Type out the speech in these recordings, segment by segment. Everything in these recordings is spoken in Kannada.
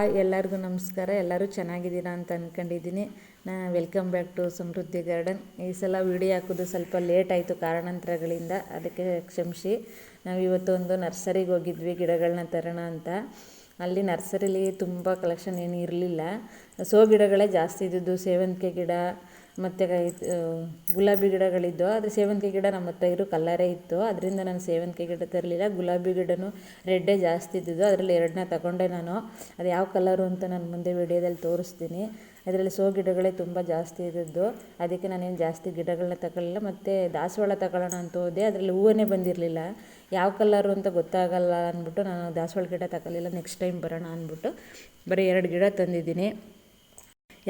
ಹಾಯ್ ಎಲ್ಲರಿಗೂ ನಮಸ್ಕಾರ. ಎಲ್ಲರೂ ಚೆನ್ನಾಗಿದ್ದೀರಾ ಅಂತ ಅಂದ್ಕೊಂಡಿದ್ದೀನಿ ನಾ welcome back to Samruddhi garden ಈ ಸಲ ವಿಡಿಯೋ ಹಾಕೋದು ಸ್ವಲ್ಪ ಲೇಟ್ ಆಯಿತು ಕಾರಣಾಂತರಗಳಿಂದ. ಅದಕ್ಕೆ ಕ್ಷಮಿಸಿ. ನಾವು ಇವತ್ತು ಒಂದು ನರ್ಸರಿಗೆ ಹೋಗಿದ್ವಿ ಗಿಡಗಳನ್ನ ತರೋಣ ಅಂತ. ಅಲ್ಲಿ ನರ್ಸರಿಲಿ ತುಂಬ ಕಲೆಕ್ಷನ್ ಏನು ಇರಲಿಲ್ಲ. ಸೋ ಗಿಡಗಳೇ ಜಾಸ್ತಿ ಇದ್ದಿದ್ದು ಸೇವಂತಿಗೆ ಗಿಡ ಮತ್ತು ಗುಲಾಬಿ ಗಿಡಗಳಿದ್ದವು, ಆದರೆ ಸೇವಂತಿಗೆ ಗಿಡ ನಮ್ಮ ಹತ್ರ ಇರೋ ಕಲ್ಲರೇ ಇತ್ತು. ಅದರಿಂದ ನಾನು ಸೇವಂತಿಗೆ ಗಿಡ ತರಲಿಲ್ಲ. ಗುಲಾಬಿ ಗಿಡನೂ ರೆಡ್ಡೇ ಜಾಸ್ತಿ ಇದ್ದಿದ್ದು. ಅದರಲ್ಲಿ ಎರಡನ್ನ ತಗೊಂಡೆ ನಾನು. ಅದು ಯಾವ ಕಲರು ಅಂತ ನಾನು ಮುಂದೆ ವಿಡಿಯೋದಲ್ಲಿ ತೋರಿಸ್ತೀನಿ. ಅದರಲ್ಲಿ ಸೋ ಗಿಡಗಳೇ ತುಂಬ ಜಾಸ್ತಿ ಇದ್ದದ್ದು. ಅದಕ್ಕೆ ನಾನೇನು ಜಾಸ್ತಿ ಗಿಡಗಳನ್ನ ತಗೊಳ್ಳಲ್ಲ ಮತ್ತು ದಾಸವಾಳ ತಗೊಳ್ಳೋಣ ಅಂತ ಹೋದೆ. ಅದರಲ್ಲಿ ಹೂವೇ ಬಂದಿರಲಿಲ್ಲ. ಯಾವ ಕಲರು ಅಂತ ಗೊತ್ತಾಗಲ್ಲ ಅಂದ್ಬಿಟ್ಟು ನಾನು ದಾಸವಾಳ ಗಿಡ ತಗೊಳ್ಳಿಲ್ಲ ನೆಕ್ಸ್ಟ್ ಟೈಮ್ ಬರೋಣ ಅಂದ್ಬಿಟ್ಟು ಬರೀ ಎರಡು ಗಿಡ ತಂದಿದ್ದೀನಿ.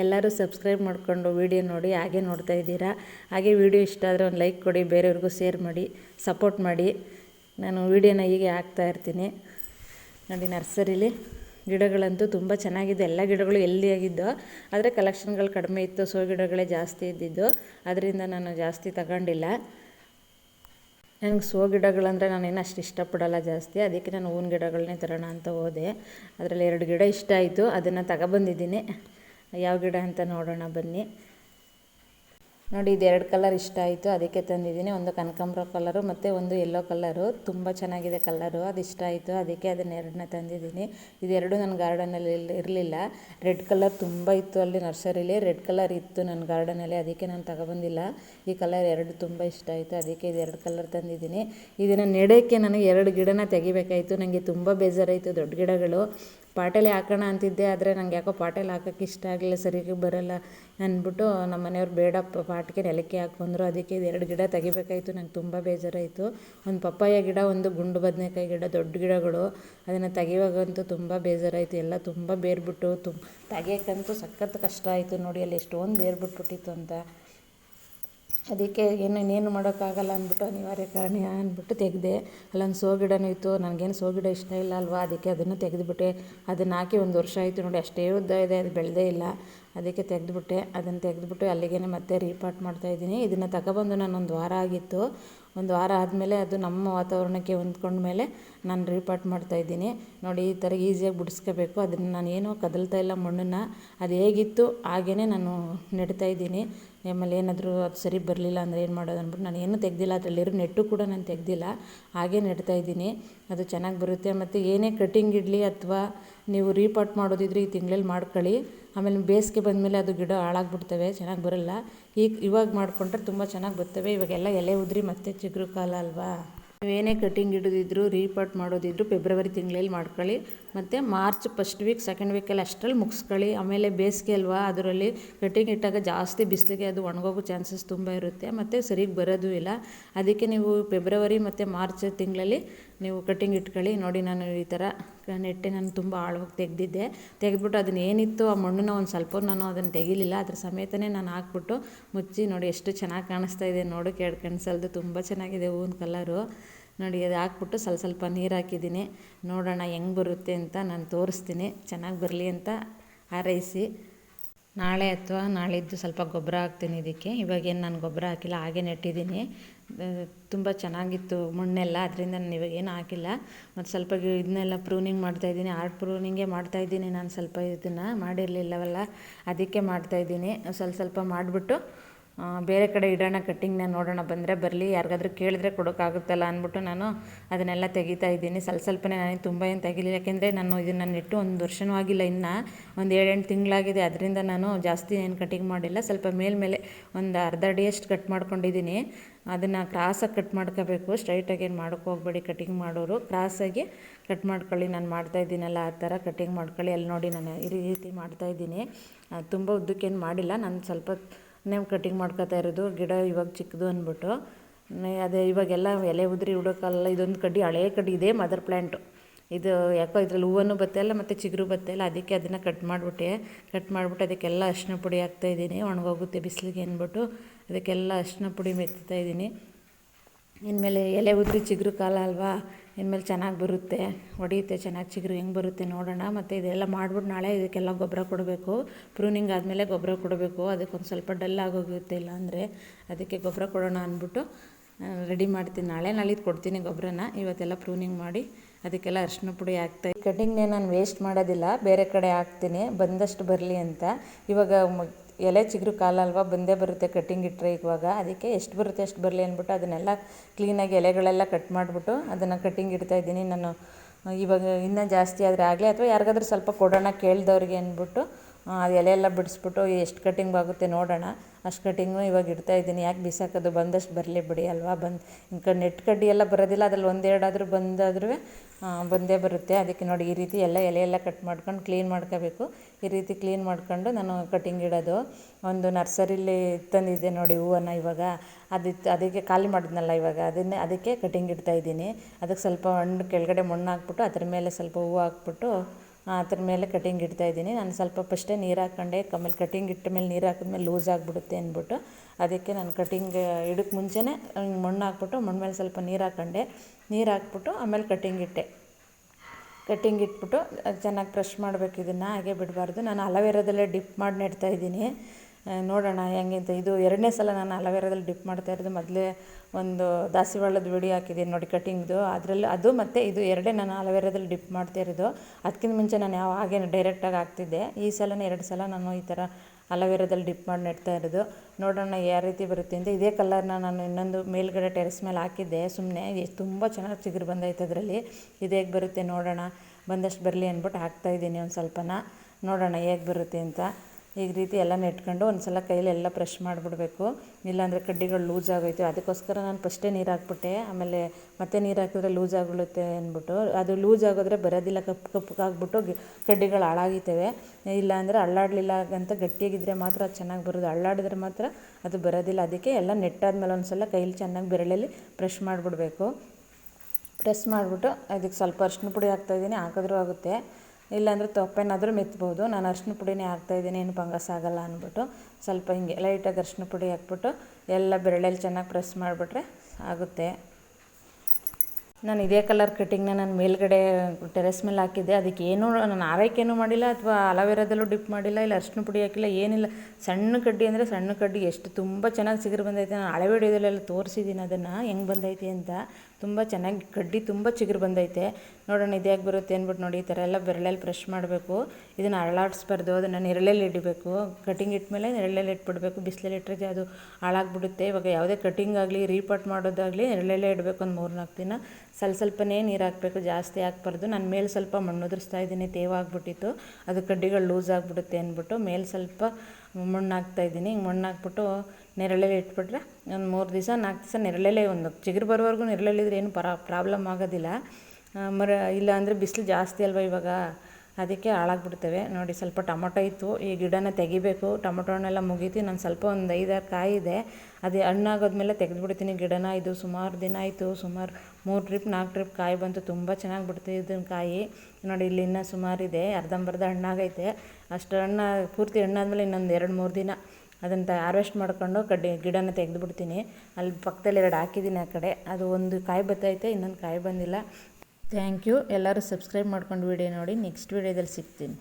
ಎಲ್ಲರೂ ಸಬ್ಸ್ಕ್ರೈಬ್ ಮಾಡಿಕೊಂಡು ವೀಡಿಯೋ ನೋಡಿ ಹಾಗೆ ನೋಡ್ತಾ ಇದ್ದೀರಾ. ಹಾಗೆ ವೀಡಿಯೋ ಇಷ್ಟ ಆದರೆ ಒಂದು ಲೈಕ್ ಕೊಡಿ, ಬೇರೆಯವ್ರಿಗೂ ಶೇರ್ ಮಾಡಿ, ಸಪೋರ್ಟ್ ಮಾಡಿ. ನಾನು ವೀಡಿಯೋನ ಹೀಗೆ ಹಾಕ್ತಾ ಇರ್ತೀನಿ. ನೋಡಿ ನರ್ಸರಿಲಿ ಗಿಡಗಳಂತೂ ತುಂಬ ಚೆನ್ನಾಗಿದೆ. ಎಲ್ಲ ಗಿಡಗಳು ಎಲ್ಲಿ ಆಗಿದ್ದೋ ಆದರೆ ಕಲೆಕ್ಷನ್ಗಳು ಕಡಿಮೆ ಇತ್ತು, ಸೋ ಗಿಡಗಳೇ ಜಾಸ್ತಿ ಇದ್ದಿದ್ದು. ಅದರಿಂದ ನಾನು ಜಾಸ್ತಿ ತಗೊಂಡಿಲ್ಲ. ನನಗೆ ಸೋ ಗಿಡಗಳಂದರೆ ನಾನೇನು ಅಷ್ಟು ಇಷ್ಟಪಡಲ್ಲ ಜಾಸ್ತಿ. ಅದಕ್ಕೆ ನಾನು ಹೂವಿನ ಗಿಡಗಳನ್ನೇ ತರೋಣ ಅಂತ ಹೋದೆ. ಅದರಲ್ಲಿ ಎರಡು ಗಿಡ ಇಷ್ಟ ಆಯಿತು. ಅದನ್ನು ತಗೊಬಂದಿದ್ದೀನಿ. ಯಾವ ಗಿಡ ಅಂತ ನೋಡೋಣ ಬನ್ನಿ. ನೋಡಿ, ಇದು ಎರಡು ಕಲರ್ ಇಷ್ಟ ಆಯಿತು. ಅದಕ್ಕೆ ತಂದಿದ್ದೀನಿ ಒಂದು ಕನಕಾಂಬ್ರ ಕಲರು ಮತ್ತು ಒಂದು ಯೆಲ್ಲೋ ಕಲರು. ತುಂಬ ಚೆನ್ನಾಗಿದೆ ಕಲರು. ಅದು ಇಷ್ಟ ಆಯಿತು. ಅದಕ್ಕೆ ಅದನ್ನ ಎರಡನ್ನ ತಂದಿದ್ದೀನಿ. ಇದೆರಡು ನನ್ನ ಗಾರ್ಡನಲ್ಲಿ ಇರಲಿಲ್ಲ. ರೆಡ್ ಕಲರ್ ತುಂಬ ಇತ್ತು ಅಲ್ಲಿ ನರ್ಸರಿಲಿ. ರೆಡ್ ಕಲರ್ ಇತ್ತು ನನ್ನ ಗಾರ್ಡನಲ್ಲಿ ಅದಕ್ಕೆ ನಾನು ತಗೊಬಂದಿಲ್ಲ. ಈ ಕಲರ್ ಎರಡು ತುಂಬ ಇಷ್ಟ ಆಯಿತು. ಅದಕ್ಕೆ ಇದು ಎರಡು ಕಲರ್ ತಂದಿದ್ದೀನಿ. ಇದನ್ನು ನೆಡೋಕ್ಕೆ ನನಗೆ ಎರಡು ಗಿಡನ ತೆಗಿಬೇಕಾಯಿತು. ನನಗೆ ತುಂಬ ಬೇಜಾರಾಯಿತು. ದೊಡ್ಡ ಗಿಡಗಳು. ಪಾಟಲ್ಲಿ ಹಾಕೋಣ ಅಂತಿದ್ದೆ, ಆದರೆ ನಂಗೆ ಯಾಕೋ ಪಾಟೇಲಿ ಹಾಕೋಕ್ಕೆ ಇಷ್ಟ ಆಗಲಿಲ್ಲ ಸರಿಗೆ ಬರೋಲ್ಲ ಅಂದ್ಬಿಟ್ಟು ನಮ್ಮ ಮನೆಯವ್ರು ಬೇಡ ಪಾಟ್ಗೆ ನೆಲಕ್ಕೆ ಹಾಕೊಂಡ್ರು ಅದಕ್ಕೆ ಇದು ಎರಡು ಗಿಡ ತೆಗಿಬೇಕಾಯಿತು, ನಂಗೆ ತುಂಬ ಬೇಜಾರಾಯಿತು. ಒಂದು ಪಪ್ಪಾಯ ಗಿಡ, ಒಂದು ಗುಂಡು ಬದನೆಕಾಯಿ ಗಿಡ, ದೊಡ್ಡ ಗಿಡಗಳು, ಅದನ್ನು ತೆಗಿವಾಗಂತೂ ತುಂಬ ಬೇಜಾರಾಯಿತು. ಎಲ್ಲ ತುಂಬ ಬೇರ್ಬಿಟ್ಟು ತುಂಬ ತೆಗಿಯೋಕ್ಕಂತೂ ಸಖತ್ತು ಕಷ್ಟ ಆಯಿತು ನೋಡಿ, ಅಲ್ಲಿ ಎಷ್ಟೊಂದು ಬೇರ್ಬಿಟ್ಬಿಟ್ಟಿತ್ತು ಅಂತ. ಅದಕ್ಕೆ ಏನು ಇನ್ನೇನು ಮಾಡೋಕ್ಕಾಗಲ್ಲ ಅಂದ್ಬಿಟ್ಟು ಅನಿವಾರ್ಯ ಕಾರಣ ಅಂದ್ಬಿಟ್ಟು ತೆಗೆದೆ. ಅಲ್ಲೊಂದು ಸೋ ಗಿಡನೂ ಇತ್ತು, ನನಗೇನು ಸೋ ಗಿಡ ಇಷ್ಟ ಇಲ್ಲ ಅಲ್ವಾ? ಅದಕ್ಕೆ ಅದನ್ನು ತೆಗೆದುಬಿಟ್ಟೆ. ಅದನ್ನು ಹಾಕಿ ಒಂದು ವರ್ಷ ಆಯಿತು ನೋಡಿ, ಅಷ್ಟೇ ಉದ್ದ ಇದೆ, ಅದು ಬೆಳೆದೇ ಇಲ್ಲ. ಅದಕ್ಕೆ ತೆಗೆದುಬಿಟ್ಟೆ. ಅದನ್ನು ತೆಗೆದುಬಿಟ್ಟು ಅಲ್ಲಿಗೆ ಮತ್ತೆ ರೀಪಾಟ್ ಮಾಡ್ತಾಯಿದ್ದೀನಿ ಇದನ್ನು ತಗೊಬಂದು ನಾನೊಂದು ವಾರ ಆಗಿತ್ತು. ಒಂದು ವಾರ ಆದಮೇಲೆ ಅದು ನಮ್ಮ ವಾತಾವರಣಕ್ಕೆ ಹೊಂದ್ಕೊಂಡ್ಮೇಲೆ ನಾನು ರೀಪಾಟ್ ಮಾಡ್ತಾಯಿದ್ದೀನಿ ನೋಡಿ, ಈ ಥರ ಈಸಿಯಾಗಿ ಬಿಡಿಸ್ಕೋಬೇಕು. ಅದನ್ನು ನಾನು ಏನೂ ಕದಲ್ತಾ ಇಲ್ಲ ಮಣ್ಣನ್ನು. ಅದು ಹೇಗಿತ್ತು ಹಾಗೇ ನಾನು ನೆಡ್ತಾಯಿದ್ದೀನಿ ನಿಮ್ಮಲ್ಲಿ ಏನಾದರೂ ಅದು ಸರಿ ಬರಲಿಲ್ಲ ಅಂದರೆ ಏನು ಮಾಡೋದು ಅಂದ್ಬಿಟ್ಟು ನಾನು ಏನೂ ತೆಗ್ದಿಲ್ಲ. ಅದರಲ್ಲಿರೋ ನೆಟ್ಟು ಕೂಡ ನಾನು ತೆಗ್ದಿಲ್ಲ. ಹಾಗೇ ನೆಡ್ತಾಯಿದ್ದೀನಿ ಅದು ಚೆನ್ನಾಗಿ ಬರುತ್ತೆ. ಮತ್ತು ಏನೇ ಕಟಿಂಗ್ ಇಡಲಿ ಅಥವಾ ನೀವು ರೀಪಾಟ್ ಮಾಡೋದಿದ್ರೆ ಈ ತಿಂಗಳಲ್ಲಿ ಮಾಡ್ಕೊಳ್ಳಿ. ಆಮೇಲೆ ಬೇಸಿಗೆ ಬಂದಮೇಲೆ ಅದು ಗಿಡ ಹಾಳಾಗ್ಬಿಡ್ತವೆ. ಚೆನ್ನಾಗಿ ಬರೋಲ್ಲ. ಈಗ ಇವಾಗ ಮಾಡಿಕೊಂಡ್ರೆ ತುಂಬ ಚೆನ್ನಾಗಿ ಬರ್ತವೆ. ಇವಾಗೆಲ್ಲ ಎಲೆ ಉದ್ರಿ ಮತ್ತೆ ಚಿಗುರು ಕಾಲ ಅಲ್ವಾ? ನೀವೇನೇ ಕಟಿಂಗ್ ಹಿಡಿದಿದ್ರು ರೀಪಾಟ್ ಮಾಡೋದಿದ್ರು ಫೆಬ್ರವರಿ ತಿಂಗಳಲ್ಲಿ ಮಾಡ್ಕೊಳ್ಳಿ. ಮತ್ತು ಮಾರ್ಚ್ ಫಸ್ಟ್ ವೀಕ್ ಸೆಕೆಂಡ್ ವೀಕಲ್ಲಿ ಅಷ್ಟರಲ್ಲಿ ಮುಗಿಸ್ಕೊಳ್ಳಿ. ಆಮೇಲೆ ಬೇಸಿಗೆ ಅಲ್ವಾ, ಅದರಲ್ಲಿ ಕಟಿಂಗ್ ಇಟ್ಟಾಗ ಜಾಸ್ತಿ ಬಿಸಿಲಿಗೆ ಅದು ಒಣಗೋಗೋ ಚಾನ್ಸಸ್ ತುಂಬ ಇರುತ್ತೆ. ಮತ್ತು ಸರಿಗೆ ಬರೋದು ಇಲ್ಲ. ಅದಕ್ಕೆ ನೀವು ಫೆಬ್ರವರಿ ಮತ್ತು ಮಾರ್ಚ್ ತಿಂಗಳಲ್ಲಿ ನೀವು ಕಟ್ಟಿಂಗ್ ಇಟ್ಕೊಳ್ಳಿ. ನೋಡಿ ನಾನು ಈ ಥರ ನೆಟ್ಟೆ ನಾನು ತುಂಬ ಆಳವಾಗಿ ತೆಗೆದಿದ್ದೆ. ತೆಗೆದ್ಬಿಟ್ಟು ಅದನ್ನ ಏನಿತ್ತು ಆ ಮಣ್ಣನ್ನ ಒಂದು ಸ್ವಲ್ಪ ನಾನು ಅದನ್ನು ತೆಗಿಲಿಲ್ಲ. ಅದ್ರ ಸಮೇತನೇ ನಾನು ಹಾಕ್ಬಿಟ್ಟು ಮುಚ್ಚಿ ನೋಡಿ ಎಷ್ಟು ಚೆನ್ನಾಗಿ ಕಾಣಿಸ್ತಾ ಇದೆ ನೋಡೋಕೆ ಎರಡು ಕಣ್ಸಲ್ದು. ತುಂಬ ಚೆನ್ನಾಗಿದೆ ಹೂವಿನ ಕಲರು. ನೋಡಿ ಅದು ಹಾಕ್ಬಿಟ್ಟು ಸ್ವಲ್ಪ ಸ್ವಲ್ಪ ನೀರು ಹಾಕಿದ್ದೀನಿ. ನೋಡೋಣ ಹೆಂಗೆ ಬರುತ್ತೆ ಅಂತ ನಾನು ತೋರಿಸ್ತೀನಿ. ಚೆನ್ನಾಗಿ ಬರಲಿ ಅಂತ ಹಾರೈಸಿ. ನಾಳೆ ಅಥವಾ ನಾಳಿದ್ದು ಸ್ವಲ್ಪ ಗೊಬ್ಬರ ಹಾಕ್ತೀನಿ ಇದಕ್ಕೆ. ಇವಾಗೇನು ನಾನು ಗೊಬ್ಬರ ಹಾಕಿಲ್ಲ, ಹಾಗೆ ನೆಟ್ಟಿದ್ದೀನಿ. ತುಂಬ ಚೆನ್ನಾಗಿತ್ತು ಮಣ್ಣೆಲ್ಲ, ಅದರಿಂದ ನಾನು ಇವಾಗ ಏನು ಹಾಕಿಲ್ಲ. ಮತ್ತು ಸ್ವಲ್ಪ ಇದನ್ನೆಲ್ಲ ಪ್ರೂನಿಂಗ್ ಮಾಡ್ತಾಯಿದ್ದೀನಿ ಆರ್ಟ್ ಪ್ರೂನಿಂಗೇ ಮಾಡ್ತಾಯಿದ್ದೀನಿ ನಾನು ಸ್ವಲ್ಪ ಇದನ್ನು ಮಾಡಿರಲಿಲ್ಲವಲ್ಲ, ಅದಕ್ಕೆ ಮಾಡ್ತಾಯಿದ್ದೀನಿ ಸ್ವಲ್ಪ ಸ್ವಲ್ಪ ಮಾಡಿಬಿಟ್ಟು ಬೇರೆ ಕಡೆ ಇಡೋಣ, ಕಟ್ಟಿಂಗ್ನ ನೋಡೋಣ, ಬಂದರೆ ಬರಲಿ, ಯಾರಿಗಾದ್ರೂ ಕೇಳಿದ್ರೆ ಕೊಡೋಕ್ಕಾಗುತ್ತಲ್ಲ ಅಂದ್ಬಿಟ್ಟು ನಾನು ಅದನ್ನೆಲ್ಲ ತೆಗಿತಾ ಇದ್ದೀನಿ. ಸ್ವಲ್ಪ ಸ್ವಲ್ಪನೇ ನಾನು ತುಂಬ ಏನು ತೆಗಿಲಿಲ್ಲ. ಯಾಕೆಂದರೆ ನಾನು ಇದನ್ನು ನೆಟ್ಟು ಒಂದು ವರ್ಷವೂ ಆಗಿಲ್ಲ ಇನ್ನು. ಒಂದು ಏಳೆಂಟು ತಿಂಗಳಾಗಿದೆ. ಅದರಿಂದ ನಾನು ಜಾಸ್ತಿ ಏನು ಕಟಿಂಗ್ ಮಾಡಿಲ್ಲ. ಸ್ವಲ್ಪ ಮೇಲ್ಮೇಲೆ ಒಂದು ಅರ್ಧ ಅಡಿಯಷ್ಟು ಕಟ್ ಮಾಡ್ಕೊಂಡಿದ್ದೀನಿ. ಅದನ್ನು ಕ್ರಾಸಾಗಿ ಕಟ್ ಮಾಡ್ಕೋಬೇಕು. ಸ್ಟ್ರೈಟಾಗಿ ಏನು ಹೋಗ್ಬೇಡಿ ಕಟಿಂಗ್ ಮಾಡೋರು. ಕ್ರಾಸಾಗಿ ಕಟ್ ಮಾಡ್ಕೊಳ್ಳಿ. ನಾನು ಮಾಡ್ತಾ ಇದ್ದೀನಲ್ಲ ಆ ಥರ ಕಟಿಂಗ್ ಮಾಡ್ಕೊಳ್ಳಿ. ಅಲ್ಲಿ ನೋಡಿ ನಾನು ಈ ರೀತಿ ಮಾಡ್ತಾ ಮಾಡ್ತಾಯಿದ್ದೀನಿ ತುಂಬ ಉದ್ದಕ್ಕೇನು ಮಾಡಿಲ್ಲ. ನಾನು ಸ್ವಲ್ಪ ನೇಮ್ ಕಟಿಂಗ್ ಮಾಡ್ಕೊತಾ ಇರೋದು, ಗಿಡ ಇವಾಗ ಚಿಕ್ಕದು ಅಂದ್ಬಿಟ್ಟು ಅದೇ ಇವಾಗೆಲ್ಲ ಎಲೆ ಉದುರಿ ಉಡೋಕ್ಕಲ್ಲ ಇದೊಂದು ಕಡ್ಡಿ, ಹಳೆ ಕಡ್ಡಿ ಇದೆ ಮದರ್ ಪ್ಲ್ಯಾಂಟು ಇದು ಯಾಕೋ ಇದ್ರಲ್ಲಿ ಹೂವನು ಬತ್ತಲ್ಲ ಮತ್ತು ಚಿಗುರು ಬತ್ತಲ್ಲ ಅದಕ್ಕೆ ಅದನ್ನು ಕಟ್ ಮಾಡಿಬಿಟ್ಟೆ. ಕಟ್ ಮಾಡಿಬಿಟ್ಟು ಅದಕ್ಕೆಲ್ಲ ಅರಿಶಿನ ಪುಡಿ ಹಾಕ್ತಾಯಿದ್ದೀನಿ ಒಣಗೋಗುತ್ತೆ ಬಿಸಿಲಿಗೆ ಅಂದ್ಬಿಟ್ಟು, ಅದಕ್ಕೆಲ್ಲ ಅರಿಶಿನ ಪುಡಿ ಮೆತ್ತುತ್ತಾ ಇದ್ದೀನಿ. ಇನ್ಮೇಲೆ ಎಲೆ ಉದುರಿ ಚಿಗುರು ಕಾಲ ಅಲ್ವಾ? ಇನ್ಮೇಲೆ ಚೆನ್ನಾಗಿ ಬರುತ್ತೆ ಹೊಡೆಯುತ್ತೆ ಚೆನ್ನಾಗಿ ಚಿಗುರು, ಹೆಂಗೆ ಬರುತ್ತೆ ನೋಡೋಣ. ಮತ್ತು ಇದೆಲ್ಲ ಮಾಡ್ಬಿಟ್ಟು ನಾಳೆ ಇದಕ್ಕೆಲ್ಲ ಗೊಬ್ಬರ ಕೊಡಬೇಕು. ಪ್ರೂನಿಂಗ್ ಆದಮೇಲೆ ಗೊಬ್ಬರ ಕೊಡಬೇಕು. ಅದಕ್ಕೊಂದು ಸ್ವಲ್ಪ ಡಲ್ ಆಗೋಗುತ್ತೆ ಇಲ್ಲ ಅಂದರೆ ಅದಕ್ಕೆ ಗೊಬ್ಬರ ಕೊಡೋಣ ಅಂದ್ಬಿಟ್ಟು ರೆಡಿ ಮಾಡ್ತೀನಿ. ನಾಳೆ ನಾಳಿದ್ದು ಕೊಡ್ತೀನಿ ಗೊಬ್ಬರನ. ಇವತ್ತೆಲ್ಲ ಪ್ರೂನಿಂಗ್ ಮಾಡಿ ಅದಕ್ಕೆಲ್ಲ ಅರಿಶಿನ ಪುಡಿ ಹಾಕ್ತಾ ಕಟಿಂಗ್ನೇ ನಾನು ವೇಸ್ಟ್ ಮಾಡೋದಿಲ್ಲ. ಬೇರೆ ಕಡೆ ಹಾಕ್ತೀನಿ. ಬಂದಷ್ಟು ಬರಲಿ ಅಂತ. ಇವಾಗ ಎಲೆ ಚಿಗುರು ಕಾಲಲ್ವ, ಬಂದೇ ಬರುತ್ತೆ ಕಟ್ಟಿಂಗ್ ಇಟ್ಟರೆ ಇವಾಗ. ಅದಕ್ಕೆ ಎಷ್ಟು ಬರುತ್ತೆ ಎಷ್ಟು ಬರಲಿ ಅಂದ್ಬಿಟ್ಟು ಅದನ್ನೆಲ್ಲ ಕ್ಲೀನಾಗಿ ಎಲೆಗಳೆಲ್ಲ ಕಟ್ ಮಾಡಿಬಿಟ್ಟು ಅದನ್ನು ಕಟ್ಟಿಂಗ್ ಇಡ್ತಾ ಇದ್ದೀನಿ. ನಾನು, ಇವಾಗ ಇನ್ನೂ ಜಾಸ್ತಿ ಆದರೆ ಆಗಲಿ, ಅಥವಾ ಯಾರಿಗಾದ್ರೂ ಸ್ವಲ್ಪ ಕೊಡೋಣ ಕೇಳಿದವ್ರಿಗೆ ಅಂದ್ಬಿಟ್ಟು ಅದು ಎಲೆ ಎಲ್ಲ ಬಿಡಿಸ್ಬಿಟ್ಟು ಎಷ್ಟು ಕಟಿಂಗ್ ಆಗುತ್ತೆ ನೋಡೋಣ. ಅಷ್ಟು ಕಟ್ಟಿಂಗು ಇವಾಗ ಇಡ್ತಾ ಇದ್ದೀನಿ. ಯಾಕೆ ಬಿಸಾಕೋದು? ಬಂದಷ್ಟು ಬರಲಿ ಬಿಡಿ ಅಲ್ವಾ? ಬಂದು ಇಂಕ ನೆಟ್ ಕಡ್ಡಿ ಎಲ್ಲ ಬರೋದಿಲ್ಲ. ಅದ್ರಲ್ಲಿ ಒಂದೆರಡಾದರೂ ಬಂದಾದ್ರೂ ಬಂದೇ ಬರುತ್ತೆ. ಅದಕ್ಕೆ ನೋಡಿ ಈ ರೀತಿ ಎಲ್ಲ ಎಲೆ ಎಲ್ಲ ಕಟ್ ಮಾಡ್ಕೊಂಡು ಕ್ಲೀನ್ ಮಾಡ್ಕೋಬೇಕು. ಈ ರೀತಿ ಕ್ಲೀನ್ ಮಾಡ್ಕೊಂಡು ನಾನು ಕಟಿಂಗ್ ಇಡೋದು. ಒಂದು ನರ್ಸರಿಲಿ ತಂದಿದ್ದೆ ನೋಡಿ ಹೂವನ್ನು ಇವಾಗ. ಅದಿತ್ತು ಅದಕ್ಕೆ ಖಾಲಿ ಮಾಡಿದ್ನಲ್ಲ ಇವಾಗ. ಅದನ್ನೇ, ಅದಕ್ಕೆ ಕಟಿಂಗ್ ಇಡ್ತಾ ಇದ್ದೀನಿ. ಅದಕ್ಕೆ ಸ್ವಲ್ಪ ಹಣ್ಣು ಕೆಳಗಡೆ ಮಣ್ಣು ಹಾಕ್ಬಿಟ್ಟು ಅದ್ರ ಮೇಲೆ ಸ್ವಲ್ಪ ಹೂವು ಹಾಕ್ಬಿಟ್ಟು ಅದ್ರ ಮೇಲೆ ಕಟಿಂಗ್ ಇಡ್ತಾ ಇದ್ದೀನಿ. ನಾನು ಸ್ವಲ್ಪ ಫಸ್ಟೇ ನೀರು ಹಾಕ್ಕೊಂಡೆ ಆಮೇಲೆ ಕಟಿಂಗ್ ಇಟ್ಟ ಮೇಲೆ ನೀರು ಹಾಕಿದ್ಮೇಲೆ ಲೂಸ್ ಆಗಿಬಿಡುತ್ತೆ ಅಂದ್ಬಿಟ್ಟು ಅದಕ್ಕೆ ನಾನು ಕಟಿಂಗ್ ಇಡೋಕ್ಕೆ ಮುಂಚೆನೇ ಮಣ್ಣು ಹಾಕ್ಬಿಟ್ಟು ಮಣ್ಣು ಮೇಲೆ ಸ್ವಲ್ಪ ನೀರು ಹಾಕ್ಕೊಂಡೆ ನೀರು ಹಾಕ್ಬಿಟ್ಟು ಆಮೇಲೆ ಕಟಿಂಗ್ ಇಟ್ಟೆ. ಕಟ್ಟಿಂಗ್ ಇಟ್ಬಿಟ್ಟು ಚೆನ್ನಾಗಿ ಕ್ರಷ್ ಮಾಡಬೇಕು ಇದನ್ನು, ಹಾಗೆ ಬಿಡಬಾರ್ದು. ನಾನು ಅಲವೇರಾದಲ್ಲೇ ಡಿಪ್ ಮಾಡಿ ನೆಡ್ತಾ ಇದ್ದೀನಿ. ನೋಡೋಣ ಹೆಂಗೆ ಅಂತ. ಇದು ಎರಡನೇ ಸಲ ನಾನು ಅಲವೇರಾದಲ್ಲಿ ಡಿಪ್ ಮಾಡ್ತಾ ಇರೋದು. ಮೊದಲೇ ಒಂದು ದಾಸಿವಾಳದ ವಿಡಿಯೋ ಹಾಕಿದ್ದೀನಿ ನೋಡಿ ಕಟಿಂಗ್ದು. ಅದರಲ್ಲಿ ಅದು ಮತ್ತು ಇದು ಎರಡೇ ನಾನು ಅಲವೇರಾದಲ್ಲಿ ಡಿಪ್ ಮಾಡ್ತಾ ಇರೋದು. ಅದಕ್ಕಿಂತ ಮುಂಚೆ ನಾನು ಯಾವ ಹಾಗೆ ಡೈರೆಕ್ಟಾಗಿ ಹಾಕ್ತಿದ್ದೆ. ಈ ಸಲನೇ ಎರಡು ಸಲ ನಾನು ಈ ಥರ ಅಲವೇರಾದಲ್ಲಿ ಡಿಪ್ ಮಾಡಿ ನೆಡ್ತಾ ಇರೋದು. ನೋಡೋಣ ಯಾವ ರೀತಿ ಬರುತ್ತೆ ಅಂತ. ಇದೇ ಕಲರ್ನ ನಾನು ಇನ್ನೊಂದು ಮೇಲ್ಗಡೆ ಟೆರೆಸ್ ಮೇಲೆ ಹಾಕಿದ್ದೆ. ಸುಮ್ಮನೆ ತುಂಬ ಚೆನ್ನಾಗಿ ಚಿಗುರು ಬಂದೈತೆ ಅದರಲ್ಲಿ. ಇದು ಹೇಗೆ ಬರುತ್ತೆ ನೋಡೋಣ. ಬಂದಷ್ಟು ಬರಲಿ ಅಂದ್ಬಿಟ್ಟು ಹಾಕ್ತಾಯಿದ್ದೀನಿ ಒಂದು ಸ್ವಲ್ಪನ. ನೋಡೋಣ ಹೇಗೆ ಬರುತ್ತೆ ಅಂತ. ಈ ರೀತಿ ಎಲ್ಲ ನೆಟ್ಕೊಂಡು ಒಂದು ಸಲ ಕೈಲಿ ಎಲ್ಲ ಬ್ರಷ್ ಮಾಡಿಬಿಡ್ಬೇಕು. ಇಲ್ಲಾಂದರೆ ಕಡ್ಡಿಗಳು ಲೂಸ್ ಆಗೋಯ್ತು. ಅದಕ್ಕೋಸ್ಕರ ನಾನು ಫಸ್ಟೇ ನೀರು ಹಾಕ್ಬಿಟ್ಟೆ. ಆಮೇಲೆ ಮತ್ತೆ ನೀರು ಹಾಕಿದ್ರೆ ಲೂಸ್ ಆಗಿಬಿಡುತ್ತೆ ಅಂದ್ಬಿಟ್ಟು. ಅದು ಲೂಸ್ ಆಗೋದ್ರೆ ಬರೋದಿಲ್ಲ ಕಪ್ಪು ಕಪ್ಪಗಾಗ್ಬಿಟ್ಟು ಕಡ್ಡಿಗಳು ಹಾಳಾಗಿರ್ತವೆ ಇಲ್ಲಾಂದರೆ ಅಳ್ಳಾಡಲಿಲ್ಲ ಅಂತ ಗಟ್ಟಿಯಾಗಿದ್ದರೆ ಮಾತ್ರ ಅದು ಚೆನ್ನಾಗಿ ಬರೋದು. ಅಳ್ಳಾಡಿದ್ರೆ ಮಾತ್ರ ಅದು ಬರೋದಿಲ್ಲ. ಅದಕ್ಕೆ ಎಲ್ಲ ನೆಟ್ಟಾದ್ಮೇಲೆ ಒಂದು ಸಲ ಕೈಲಿ ಚೆನ್ನಾಗಿ ಬೆರಳಲ್ಲಿ ಬ್ರಷ್ ಮಾಡಿಬಿಡ್ಬೇಕು. ಪ್ರೆಸ್ ಮಾಡಿಬಿಟ್ಟು ಅದಕ್ಕೆ ಸ್ವಲ್ಪ ಅರ್ಶಿನ ಪುಡಿ ಹಾಕ್ತಾಯಿದ್ದೀನಿ ಹಾಕಿದ್ರೂ ಆಗುತ್ತೆ. ಇಲ್ಲಾಂದರೆ ತೊಪ್ಪೆನಾದರೂ ಮೆತ್ಬೋದು. ನಾನು ಅರಿಶಿನ ಪುಡಿನೇ ಹಾಕ್ತಾಯಿದ್ದೀನಿ ಏನು ಫಂಗಸ್ ಆಗಲ್ಲ ಅಂದ್ಬಿಟ್ಟು. ಸ್ವಲ್ಪ ಹಿಂಗೆ ಲೈಟಾಗಿ ಅರ್ಶಿನ ಪುಡಿ ಹಾಕ್ಬಿಟ್ಟು ಎಲ್ಲ ಬೆರಳಲ್ಲಿ ಚೆನ್ನಾಗಿ ಪ್ರೆಸ್ ಮಾಡಿಬಿಟ್ರೆ ಆಗುತ್ತೆ. ನಾನು ಇದೇ ಕಲರ್ ಕಟ್ಟಿಂಗ್ನ ನಾನು ಮೇಲ್ಗಡೆ ಟೆರೆಸ್ ಮೇಲೆ ಹಾಕಿದ್ದೆ. ಅದಕ್ಕೆ ಏನೂ ನಾನು ಆರೈಕೆನೂ ಮಾಡಿಲ್ಲ ಅಥವಾ ಅಲವೇರಾದಲ್ಲೂ ಡಿಪ್ ಮಾಡಿಲ್ಲ, ಇಲ್ಲ ಅರಿಶಿನ ಪುಡಿ ಹಾಕಿಲ್ಲ, ಏನಿಲ್ಲ. ಸಣ್ಣ ಕಡ್ಡಿ ಅಂದರೆ ಸಣ್ಣ ಕಡ್ಡಿ ಎಷ್ಟು ತುಂಬ ಚೆನ್ನಾಗಿ ಚಿಗುರು ಬಂದೈತೆ. ನಾನು ಹಳೆ ವಿಡಿಯೋದಲ್ಲೆಲ್ಲ ತೋರಿಸಿದ್ದೀನಿ ಅದನ್ನು. ಹೆಂಗೆ ಬಂದೈತಿ ಅಂತ. ತುಂಬ ಚೆನ್ನಾಗಿ ಕಡ್ಡಿ ತುಂಬ ಚಿಗುರು ಬಂದೈತೆ. ನೋಡೋಣ ಇದು ಬರುತ್ತೆ ಅಂದ್ಬಿಟ್ಟು ನೋಡಿ, ಈ ಥರ ಎಲ್ಲ ಬೆರಳಲ್ಲಿ ಬ್ರಷ್ ಮಾಡಬೇಕು. ಇದನ್ನು ಅರಳಾಡಿಸ್ಬಾರ್ದು, ಅದನ್ನು ನೆರಳಲ್ಲಿ ಇಡಬೇಕು. ಕಟಿಂಗ್ ಇಟ್ಮೇಲೆ ನೆರಳಲ್ಲಿ ಇಟ್ಬಿಡ್ಬೇಕು. ಬಿಸಿಲಲ್ಲಿ ಇಟ್ಟರೆ ಅದು ಹಾಳಾಗ್ಬಿಡುತ್ತೆ. ಇವಾಗ ಯಾವುದೇ ಕಟಿಂಗ್ ಆಗಲಿ ರೀಪಾಟ್ ಮಾಡೋದಾಗಲಿ ನೆರಳಲ್ಲೇ ಇಡಬೇಕು ಒಂದು ಮೂರು ನಾಲ್ಕು ದಿನ. ಸ್ವಲ್ಪ ಸ್ವಲ್ಪನೇ ನೀರು ಹಾಕಬೇಕು, ಜಾಸ್ತಿ ಹಾಕ್ಬಾರ್ದು. ನಾನು ಮೇಲೆ ಸ್ವಲ್ಪ ಮಣ್ಣು ಉದುರಿಸ್ತಾ ಇದ್ದೀನಿ, ತೇವಾಗ್ಬಿಟ್ಟಿತ್ತು. ಅದು ಕಡ್ಡಿಗಳು ಲೂಸ್ ಆಗಿಬಿಡುತ್ತೆ ಅಂದ್ಬಿಟ್ಟು ಮೇಲೆ ಸ್ವಲ್ಪ ಮಣ್ಣು ಹಾಕ್ತಾ ಇದ್ದೀನಿ. ಹಿಂಗೆ ಮಣ್ಣು ಹಾಕ್ಬಿಟ್ಟು ನೆರಳಲ್ಲಿ ಇಟ್ಬಿಟ್ರೆ ಒಂದು ಮೂರು ದಿವಸ ನಾಲ್ಕು ದಿವಸ ನೆರಳಲ್ಲೇ ಒಂದು ಚಿಗುರು ಬರೋವರೆಗೂ ನೆರಳಲ್ಲಿದ್ರೆ ಏನು ಪರ, ಪ್ರಾಬ್ಲಮ್ ಆಗೋದಿಲ್ಲ. ಮರ ಇಲ್ಲ ಅಂದರೆ ಬಿಸಿಲು ಜಾಸ್ತಿ ಅಲ್ವಾ ಇವಾಗ? ಅದಕ್ಕೆ ಹಾಳಾಗ್ಬಿಡ್ತವೆ. ನೋಡಿ, ಸ್ವಲ್ಪ ಟೊಮೊಟೊ ಇತ್ತು. ಈ ಗಿಡನ ತೆಗಿಬೇಕು. ಟೊಮೊಟೊ ಹಣ್ಣೆಲ್ಲ ಮುಗೀತು. ನಾನು ಸ್ವಲ್ಪ ಒಂದು ಐದಾರು ಕಾಯಿ ಇದೆ. ಅದೇ ಹಣ್ಣಾಗೋದ್ಮೇಲೆ ತೆಗೆದುಬಿಡ್ತೀನಿ ಗಿಡನ. ಇದು ಸುಮಾರು ದಿನ ಆಯಿತು. ಸುಮಾರು ಮೂರು ಟ್ರಿಪ್ ನಾಲ್ಕು ಟ್ರಿಪ್ ಕಾಯಿ ಬಂತು, ತುಂಬ ಚೆನ್ನಾಗಿ ಬಿಡ್ತು ಇದನ್ನ ಕಾಯಿ. ನೋಡಿ, ಇಲ್ಲಿ ಇನ್ನೂ ಸುಮಾರಿದೆ ಅರ್ಧಂಬರ್ಧ ಹಣ್ಣಾಗೈತೆ ಅಷ್ಟು ಹಣ್ಣು, ಪೂರ್ತಿ ಹಣ್ಣಾದಮೇಲೆ ಇನ್ನೊಂದು ಎರಡು ಮೂರು ದಿನ ಅದನ್ನು ಹಾರ್ವೆಸ್ಟ್ ಮಾಡ್ಕೊಂಡು ಕಡ್ಡಿ, ಗಿಡನ ತೆಗೆದುಬಿಡ್ತೀನಿ. ಅಲ್ಲಿ ಪಕ್ಕದಲ್ಲಿ ಎರಡು ಹಾಕಿದ್ದೀನಿ ಆ ಕಡೆ. ಅದು ಒಂದು ಕಾಯಿ ಬತ್ತೈತೆ, ಇನ್ನೊಂದು ಕಾಯಿ ಬಂದಿಲ್ಲ. ಥ್ಯಾಂಕ್ ಯು ಎಲ್ಲರೂ ಸಬ್ಸ್ಕ್ರೈಬ್ ಮಾಡ್ಕೊಂಡು ವಿಡಿಯೋ ನೋಡಿ. ನೆಕ್ಸ್ಟ್ ವಿಡಿಯೋದಲ್ಲಿ ಸಿಗ್ತೀನಿ.